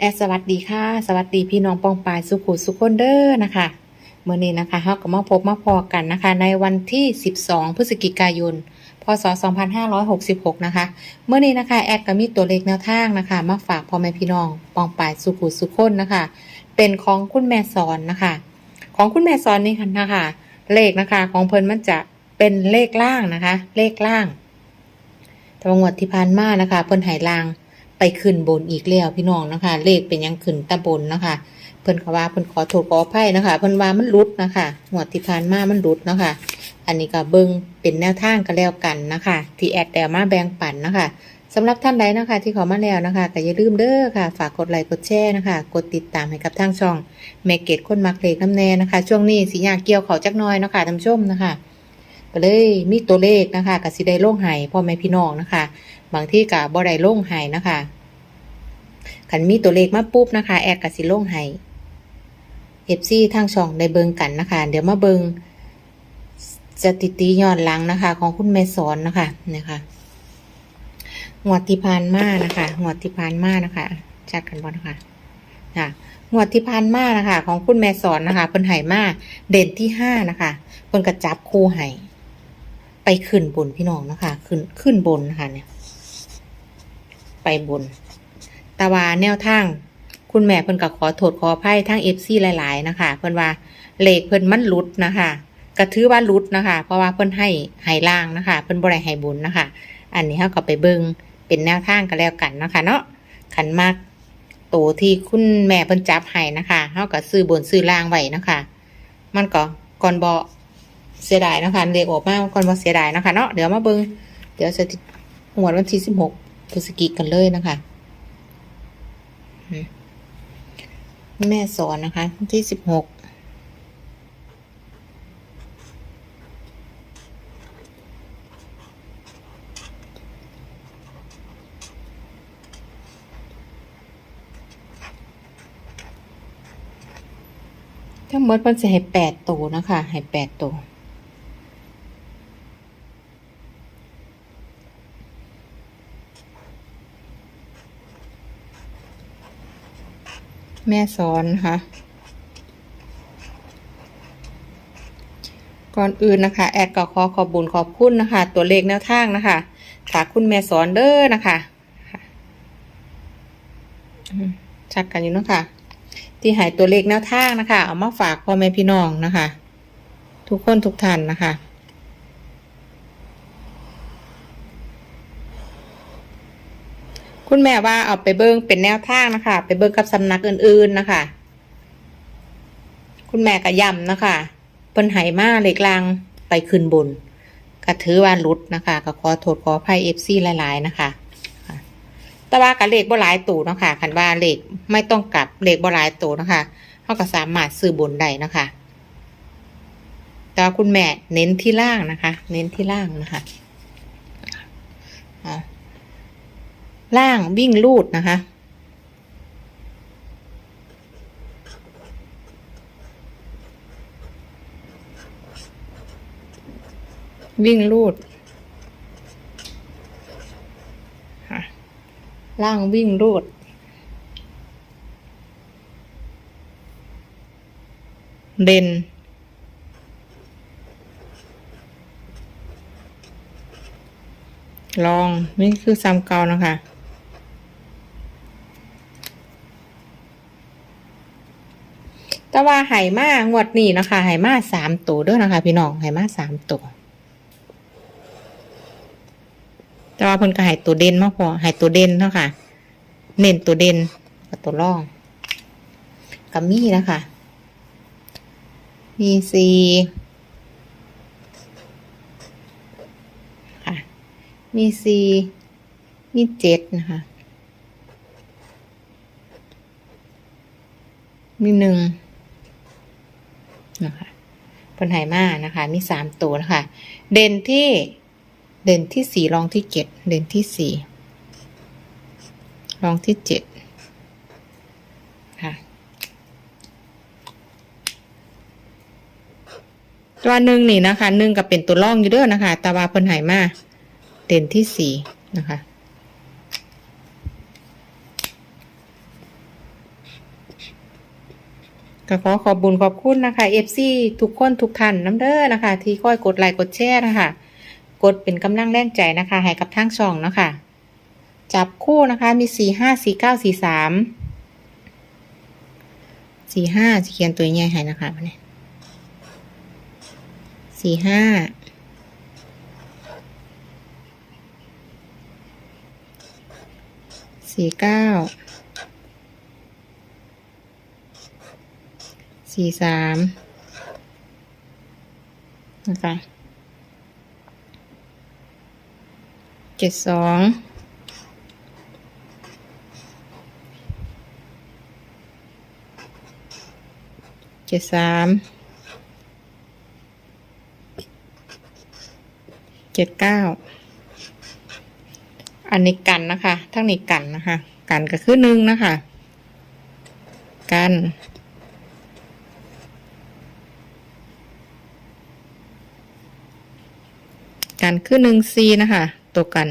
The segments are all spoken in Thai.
แอดสวัสดีค่ะ สวัสดีพี่น้องปองปายสุขุสุคนเด้อนะคะเมื่อนี้นะคะเฮาก็มาพบมาพอกันนะคะ ในวันที่ 12 พฤศจิกายน พศ 2566 นะคะเมื่อนี้นะคะแอดก็มีตัวเลขแนวทางนะคะ มาฝากพ่อแม่พี่น้องปองปายสุขุสุคนนะคะ เป็นของคุณแม่สอนนะคะ ของคุณแม่สอนนี่ค่ะนะคะเลขนะคะ ของเพิ่นมันจะเป็นเลขล่างนะคะ เลขล่างแต่วงวดที่ผ่านมานะคะ เพิ่นหายลาง ไปขึ้นบนอีกแล้วพี่น้องนะคะ เลขเป็นยังขึ้นตะบนนะคะ เพิ่นก็ว่าเพิ่นขอโทษขออภัยนะคะ เพิ่นว่ามันหลุดนะคะงวดที่ผ่านมามันหลุดนะคะ อันนี้ก็เบิ่งเป็นแนวทางก็แล้วกันนะคะ ที่แอดแต่มาแบ่งปันนะคะสำหรับท่านใดนะคะ ที่ขามาแล้วนะคะก็อย่าลืมเด้อค่ะ ฝากกดไลค์กดแชร์นะคะ กดติดตามให้กับทางช่องแมเกตคนมักเลขน้ำแน่นะคะ ช่วงนี้สิยาเกี่ยวเขาจักน้อยนะคะท่านผู้ชมนะคะก็เลยมีตัวเลขนะคะกับสิได้โล่งไห้พ่อแม่พี่น้องนะคะ บางที่กับบ่ได้โล่งไห้นะคะขันมีตัวเลขมาปุ๊บนะคะ แอดกับสิโล่งไห้เอฟซีทางช่องได้เบิงกันนะคะ เดี๋ยวมาเบิงสถิติย้อนหลังนะคะ ของคุณแม่สอนนะคะนะคะงวดที่ผ่านมานะคะงวดที่ผ่านมานะคะจัดกันบ่นะคะค่ะงวดที่ผ่านมานะคะ ของคุณแม่สอนนะคะเพิ่นไห่มาเด่นที่ห้านะคะเพิ่นกระจับคู่ไห่ไปขึ้นบนพี่น้องนะคะ ขึ้นขึ้นบนนะคะเนี่ย ไปบนแตาว่าแนวทาง คุณแม่เพิ่นก็ขอโทษขออภัยทั้งเอฟซีหลาย ๆ นะคะ เพิ่นว่าเลขเพิ่นมันหลุดนะคะก็ถือว่าหลุดนะคะ เพราะว่าเพิ่นให้ให้ล่างนะคะ เพิ่นบ่ได้ให้บุญนะคะ อันนี้เฮาก็ไปเบิ่งเป็นแนวทางกันแล้วกันนะคะ เนาะขันมากโตที่คุณแม่เพิ่นจับให้นะคะเฮาก็ซื้อบนซื้อล่างไว้นะคะ มันก็ก่อนบ่เสียดายนะคะเลขออกมาก่อนว่าเสียดายนะคะ เนาะเดี๋ยวมาเบิงเดี๋ยวจะหวดวันที่สิบหก พฤศจิกันเลยนะคะ แม่สอนนะคะ ที่สิบหกทั้งหมดมันจะให้แปดตัวนะคะ ให้แปดตัว แม่สอนนะคะ ก่อนอื่นนะคะ แอดก็ขอขอบบุญขอบคุณนะคะ ตัวเลขแนวทางนะคะฝากคุณแม่สอนเด้อนะคะชักกันอยู่นะคะที่หายตัวเลขแนวทางนะคะ เอามาฝากพ่อแม่พี่น้องนะคะ ทุกคนทุกท่านนะคะ คุณแม่ว่าเอาไปเบิ้งเป็นแนวทางนะคะ ไปเบิ้งกับสำนักอื่นๆนะคะ คุณแม่ก็ย้ำนะคะเพิ่นไหมาเล็กลางไปขึ้นบนก็ถือว่าหลุดนะคะ ก็ขอโทษขออภัยเอฟซีหลายๆนะคะค่ะแต่ว่ากับเลขบ่หลายตูนะคะคันว่าเลขไม่ต้องกลับเลขบ่หลายตูนะคะเขาก็สามารถซื้อบนได้นะคะ แต่ว่าคุณแม่เน้นที่ล่างนะคะ เน้นที่ล่างนะคะอ่า ล่างวิ่งลูดนะคะ วิ่งลูดล่างวิ่งลูด เด่น ลอง นี่คือซ้ำเก่านะคะ แต่ว่าไหมางวดนี้นะคะไหมาสามตัวด้วยนะคะ พี่น้องไหมาสามตัวแต่ว่าเพิ่นก็ไหตัวเด่นมากพอไหตัวเด่นเนาะค่ะ เน้นตัวเด่นกับตัวร่องกับมีนะคะ มีสี่ค่ะ มีสี่มีเจ็ดนะคะ มีหนึ่ง นะคะเพิ่นไหมานะคะ มีสามตัวนะคะ เด่นที่เด่นที่สี่รองที่เจ็ดเด่นที่สี่รองที่เจ็ดค่ะตัวหนึ่งนี่นะคะหนึ่งก็เป็นตัวร่องอยู่เด้อนะคะตาวาเพิ่นไหมา เด่นที่สี่นะคะ ก็ขอขอบบุญขอบคุณนะคะ FC ทุกคนทุกท่านน้ำเด้อนะคะ ที่คอยกดไลค์กดแชร์นะคะ กดเป็นกำลังแรงใจนะคะให้กับทางช่องนะคะ จับคู่นะคะมีสี่ห้าสี่เก้าสี่สามสี่ห้าเขียนตัวใหญ่ให้นะคะวันนี้สี่ห้าสี่เก้า สี่สามนะคะเจ็ดสองเจ็ดสามเจ็ดเก้าอันนี้กันนะคะทั้งนี้กันนะคะ กันก็คือหนึ่งนะคะ กัน กันคือหนึ่งซีนะคะ ตัวกัน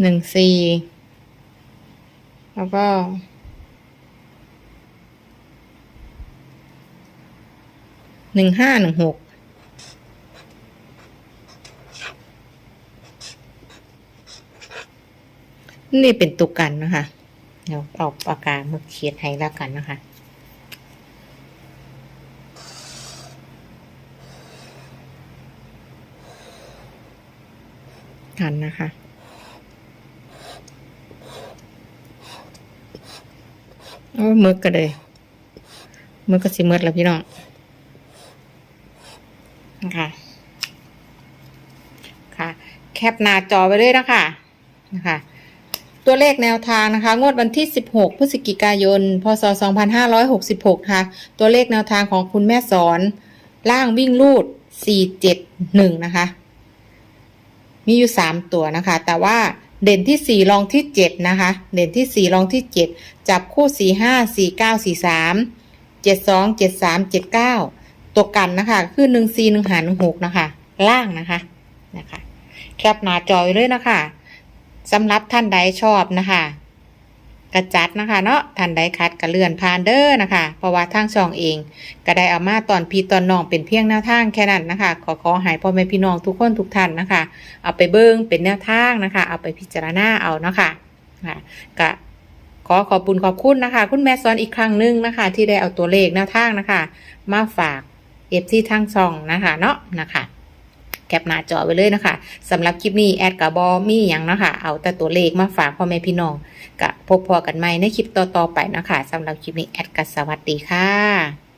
หนึ่งซีแล้วก็หนึ่งห้าหนึ่งหกนี่เป็นตัวกันนะคะ เดี๋ยวเอาปากกามาเขียนให้แล้วกันนะคะ กันนะคะ โอ้มึกก็เลยมึกก็สิมืดแล้วพี่น้องนะคะค่ะ แคปหน้าจอไว้เลยนะคะนะคะตัวเลขแนวทางนะคะ งวดวันที่ 16 พฤศจิกายน พศ 2566 ค่ะ ตัวเลขแนวทางของคุณแม่สอน ล่างวิ่งลูด 471 นะคะ มีอยู่3ตัวนะคะ แต่ว่าเด่นที่4รองที่7นะคะ เด่นที่4รองที่7จับคู่45 49 43 72 73 79ตัวกันนะคะ คือ1 4 1หาร1 6นะคะ ล่างนะคะนะคะ แคปหน้าจอยเลยนะคะสำหรับท่านใดชอบนะคะ กระจัดนะคะเนาะท่านใดคัดกระเลื่อนผ่านเด้อนะคะ เพราะว่าทางช่องเอง ก็ได้เอามาตอนพี่ตอนน้องเป็นเพียงแนวทางแค่นั้นนะคะ ขอขอใหายพ่อแม่พี่น้องทุกคนทุกท่านนะคะ เอาไปเบิ้งเป็นแนวทางนะคะ เอาไปพิจารณาเอาเนาะคะค่ะก็ขอขอบบุญขอบคุณนะคะ คุณแม่สอนอีกครั้งหนึงนะคะ ที่ได้เอาตัวเลขแนวทางนะคะ มาฝากเอฟที่ทางช่องนะคะเนาะนะคะ แคปหน้าจอไว้เลยนะคะสำหรับคลิปนี้แอดกับบอมีอย่างนะคะเอาแต่ตัวเลขมาฝากพ่อแม่พี่น้องกับพบพอกันใหม่ในคลิปต่อๆไปนะคะสำหรับคลิปนี้แอดกับสวัสดีค่ะ